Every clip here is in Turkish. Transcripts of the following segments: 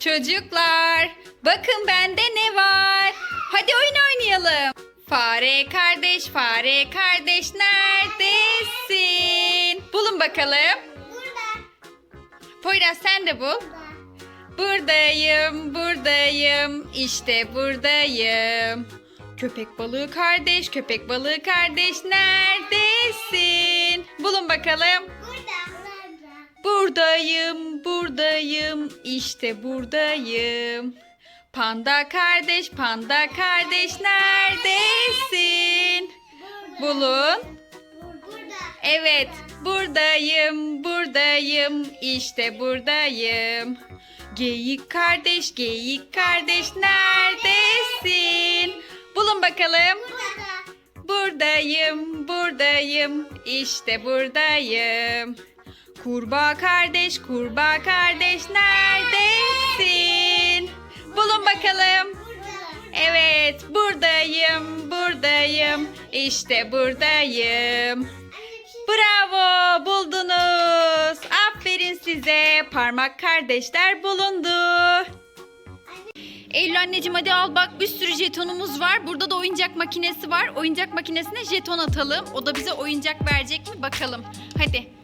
Çocuklar, bakın bende ne var? Hadi oyun oynayalım. Fare kardeş, fare kardeş neredesin? Bulun bakalım. Burada. Poyraz sen de bul. Buradayım, buradayım, işte buradayım. Köpek balığı kardeş, köpek balığı kardeş neredesin? Bulun bakalım. Burada. Burada. Buradayım, buradayım, işte buradayım. Panda kardeş, panda kardeş neredesin? Bulun. Burada. Evet, buradayım, buradayım, işte buradayım. Geyik kardeş, geyik kardeş neredesin? Bulun bakalım. Burada. Buradayım, buradayım, işte buradayım. Kurbağa kardeş, kurbağa kardeş neredesin? Bulun bakalım. Evet, buradayım, buradayım, işte buradayım. Bravo, buldunuz. Aferin size. Parmak kardeşler bulundu. Eylül anneciğim hadi al bak bir sürü jetonumuz var. Burada da oyuncak makinesi var. Oyuncak makinesine jeton atalım. O da bize oyuncak verecek mi bakalım. Hadi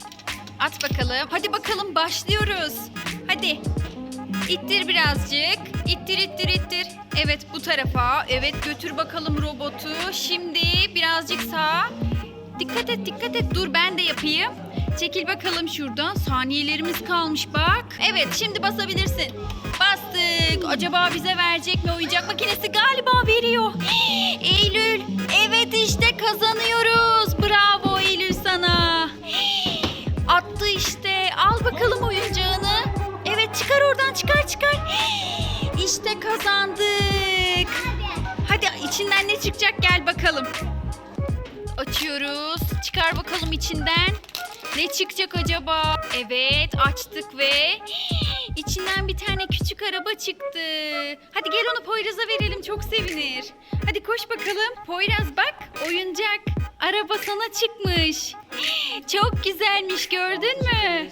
at bakalım. Hadi bakalım başlıyoruz. Hadi. İttir birazcık. İttir ittir ittir. Evet bu tarafa. Evet götür bakalım robotu. Şimdi birazcık sağa. Dikkat et dikkat et. Dur ben de yapayım. Çekil bakalım şuradan. Saniyelerimiz kalmış bak. Evet şimdi basabilirsin. Bastık. Acaba bize verecek mi oyuncak makinesi? Çıkar çıkar. İşte kazandık. Hadi içinden ne çıkacak gel bakalım. Açıyoruz. Çıkar bakalım içinden. Ne çıkacak acaba? Evet açtık ve içinden bir tane küçük araba çıktı. Hadi gel onu Poyraz'a verelim çok sevinir. Hadi koş bakalım. Poyraz bak oyuncak. Araba sana çıkmış. Çok güzelmiş gördün mü?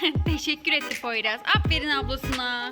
Teşekkür etti Poyraz. Aferin ablasına.